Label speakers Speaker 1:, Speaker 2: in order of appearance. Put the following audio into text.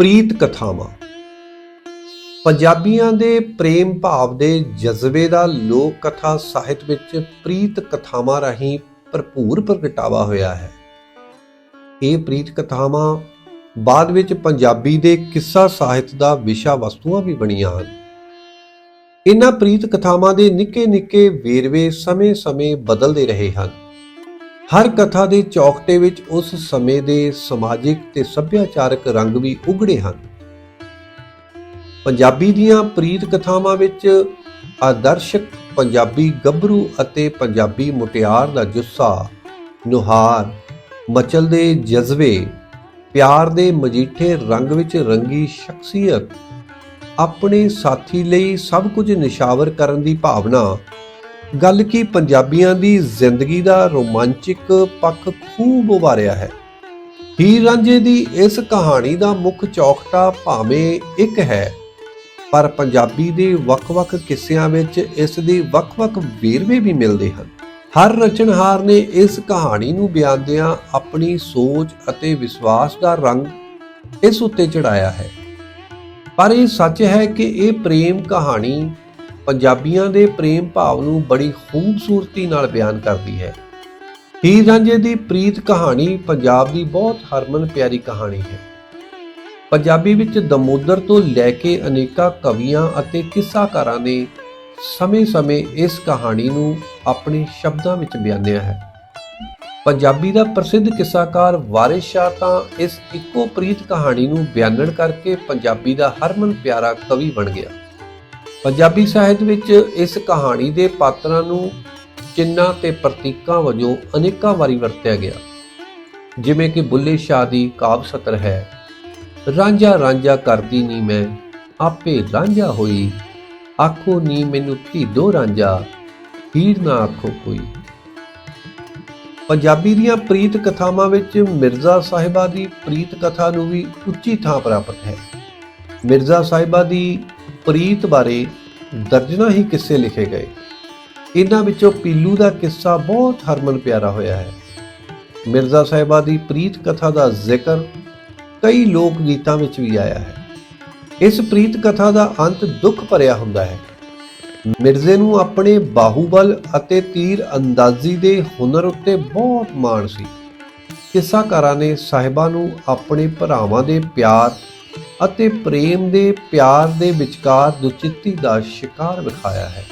Speaker 1: ਪ੍ਰੀਤ ਕਥਾਵਾਂ। ਪੰਜਾਬੀਆਂ ਦੇ ਪ੍ਰੇਮ ਭਾਵ ਦੇ ਜਜ਼ਬੇ ਦਾ ਲੋਕ ਕਥਾ ਸਾਹਿਤ ਵਿੱਚ ਪ੍ਰੀਤ ਕਥਾਵਾਂ ਰਾਹੀਂ ਭਰਪੂਰ ਪ੍ਰਗਟਾਵਾ ਹੋਇਆ ਹੈ। ਇਹ ਪ੍ਰੀਤ ਕਥਾਵਾਂ ਬਾਅਦ ਵਿੱਚ ਪੰਜਾਬੀ ਦੇ ਕਿੱਸਾ ਸਾਹਿਤ ਦਾ ਵਿਸ਼ਾ ਵਸਤੂਆਂ ਵੀ ਬਣੀਆਂ ਹਨ। ਇਹਨਾਂ ਪ੍ਰੀਤ ਕਥਾਵਾਂ ਦੇ ਨਿੱਕੇ-ਨਿੱਕੇ ਵੇਰਵੇ ਸਮੇਂ-ਸਮੇਂ ਬਦਲਦੇ ਰਹੇ ਹਨ। ਹਰ ਕਥਾ ਦੇ ਚੌਕਟੇ ਵਿੱਚ ਉਸ ਸਮੇਂ ਦੇ ਸਮਾਜਿਕ ਤੇ ਸੱਭਿਆਚਾਰਕ ਰੰਗ ਵੀ ਉਗੜੇ ਹਨ। ਪੰਜਾਬੀ ਦੀਆਂ ਪ੍ਰੀਤ ਕਥਾਵਾਂ ਵਿੱਚ ਆਦਰਸ਼ਕ ਪੰਜਾਬੀ ਗੱਭਰੂ ਅਤੇ ਪੰਜਾਬੀ ਮੁਟਿਆਰ ਦਾ ਜੁੱਸਾ, ਨੁਹਾਰ ਮਚਲਦੇ ਜਜ਼ਬੇ, ਪਿਆਰ ਦੇ ਮਜੀਠੇ ਰੰਗ ਵਿੱਚ ਰੰਗੀ ਸ਼ਖਸੀਅਤ, ਆਪਣੇ ਸਾਥੀ ਲਈ ਸਭ ਕੁਝ ਨਿਸ਼ਾਵਰ ਕਰਨ ਦੀ ਭਾਵਨਾ ਗੱਲ ਕੀ ਪੰਜਾਬੀਆਂ ਦੀ ਜ਼ਿੰਦਗੀ ਦਾ ਰੋਮਾਂਚਿਕ ਪੱਖ ਖੂਬ ਉਭਾਰਿਆ ਹੈ। ਹੀਰ ਰਾਂਝੇ ਦੀ ਇਸ ਕਹਾਣੀ ਦਾ ਮੁੱਖ ਚੌਕਟਾ ਭਾਵੇਂ ਇੱਕ ਹੈ, ਪਰ ਪੰਜਾਬੀ ਦੇ ਵੱਖ-ਵੱਖ ਕਿੱਸਿਆਂ ਵਿੱਚ ਇਸ ਦੇ ਵੱਖ-ਵੱਖ ਵੇਰਵੇ ਵੀ ਮਿਲਦੇ ਹਨ। ਹਰ ਰਚਨਹਾਰ ਨੇ ਇਸ ਕਹਾਣੀ ਨੂੰ ਬਿਆਨਦਿਆਂ ਆਪਣੀ ਸੋਚ ਅਤੇ ਵਿਸ਼ਵਾਸ ਦਾ ਰੰਗ ਇਸ ਉੱਤੇ ਚੜਾਇਆ ਹੈ। ਪਰ ਇਹ ਸੱਚ ਹੈ ਕਿ ਇਹ ਪ੍ਰੇਮ ਕਹਾਣੀ ਪੰਜਾਬੀਆਂ ਦੇ ਪ੍ਰੇਮ ਭਾਵ ਨੂੰ ਬੜੀ ਖੂਬਸੂਰਤੀ ਨਾਲ ਬਿਆਨ ਕਰਦੀ ਹੈ। ਹੀਰ ਰਾਂਝੇ ਦੀ ਪ੍ਰੀਤ ਕਹਾਣੀ ਪੰਜਾਬ ਦੀ ਬਹੁਤ ਹਰਮਨ ਪਿਆਰੀ ਕਹਾਣੀ ਹੈ। ਪੰਜਾਬੀ ਵਿੱਚ ਦਮੋਦਰ ਤੋਂ ਲੈ ਕੇ ਅਨੇਕਾਂ ਕਵੀਆਂ ਅਤੇ ਕਿੱਸਾਕਾਰਾਂ ਨੇ ਸਮੇਂ-ਸਮੇਂ ਇਸ ਕਹਾਣੀ ਨੂੰ ਆਪਣੇ ਸ਼ਬਦਾਂ ਵਿੱਚ ਬਿਆਨਿਆ ਹੈ। ਪੰਜਾਬੀ ਦਾ ਪ੍ਰਸਿੱਧ ਕਿੱਸਾਕਾਰ ਵਾਰਿਸ ਸ਼ਾਹ ਤਾਂ ਇਸ ਇੱਕੋ ਪ੍ਰੀਤ ਕਹਾਣੀ ਨੂੰ ਬਿਆਨਣ ਕਰਕੇ ਪੰਜਾਬੀ ਦਾ ਹਰਮਨ ਪਿਆਰਾ ਕਵੀ ਬਣ ਗਿਆ। ਪੰਜਾਬੀ ਸਾਹਿਤ ਵਿੱਚ ਇਸ ਕਹਾਣੀ ਦੇ ਪਾਤਰਾਂ ਨੂੰ ਚਿੰਨਾਂ ਤੇ ਪ੍ਰਤੀਕਾਂ ਵਜੋਂ ਅਨੇਕਾਂ ਵਾਰੀ ਵਰਤਿਆ ਗਿਆ। ਜਿਵੇਂ ਕਿ ਬੁੱਲੇ ਸ਼ਾਹ ਦੀ ਕਾਵ ਸਤਰ ਹੈ, ਰਾਂਝਾ ਰਾਂਝਾ ਕਰਦੀ ਨਹੀਂ ਮੈਂ, ਆਪੇ ਰਾਂਝਾ ਹੋਈ। ਆਖੋ ਨੀ ਮੈਨੂੰ ਧੀਦੋ ਰਾਂਝਾ, ਹੀਰ ਨਾ ਆਖੋ ਕੋਈ। ਪੰਜਾਬੀ ਦੀਆਂ ਪ੍ਰੀਤ ਕਥਾਵਾਂ ਵਿੱਚ ਮਿਰਜ਼ਾ ਸਾਹਿਬਾ ਦੀ ਪ੍ਰੀਤ ਕਥਾ ਨੂੰ ਵੀ ਉੱਚੀ ਥਾਂ ਪ੍ਰਾਪਤ ਹੈ। ਮਿਰਜ਼ਾ ਸਾਹਿਬਾ ਦੀ ਪ੍ਰੀਤ ਬਾਰੇ ਦਰਜਨਾਂ ਹੀ ਕਿੱਸੇ ਲਿਖੇ ਗਏ। ਇਹਨਾਂ ਵਿੱਚੋਂ ਪੀਲੂ ਦਾ ਕਿੱਸਾ ਬਹੁਤ ਹਰਮਨ ਪਿਆਰਾ ਹੋਇਆ ਹੈ। ਮਿਰਜ਼ਾ ਸਾਹਿਬਾ ਦੀ ਪ੍ਰੀਤ ਕਥਾ ਦਾ ਜ਼ਿਕਰ ਕਈ ਲੋਕ ਗੀਤਾਂ ਵਿੱਚ ਵੀ ਆਇਆ ਹੈ। ਇਸ ਪ੍ਰੀਤ ਕਥਾ ਦਾ ਅੰਤ ਦੁੱਖ ਭਰਿਆ ਹੁੰਦਾ ਹੈ। ਮਿਰਜ਼ੇ ਨੂੰ ਆਪਣੇ ਬਾਹੂਬਲ ਅਤੇ ਤੀਰ ਅੰਦਾਜ਼ੀ ਦੇ ਹੁਨਰ ਉੱਤੇ ਬਹੁਤ ਮਾਣ ਸੀ। ਕਿੱਸਾਕਾਰਾਂ ਨੇ ਸਾਹਿਬਾਂ ਨੂੰ ਆਪਣੇ ਭਰਾਵਾਂ ਦੇ ਪਿਆਰ ਅਤੇ ਪ੍ਰੇਮ ਦੇ ਪਿਆਰ ਦੇ ਵਿਚਕਾਰ ਦੁਚਿੱਤੀ ਦਾ ਸ਼ਿਕਾਰ ਵਿਖਾਇਆ ਹੈ।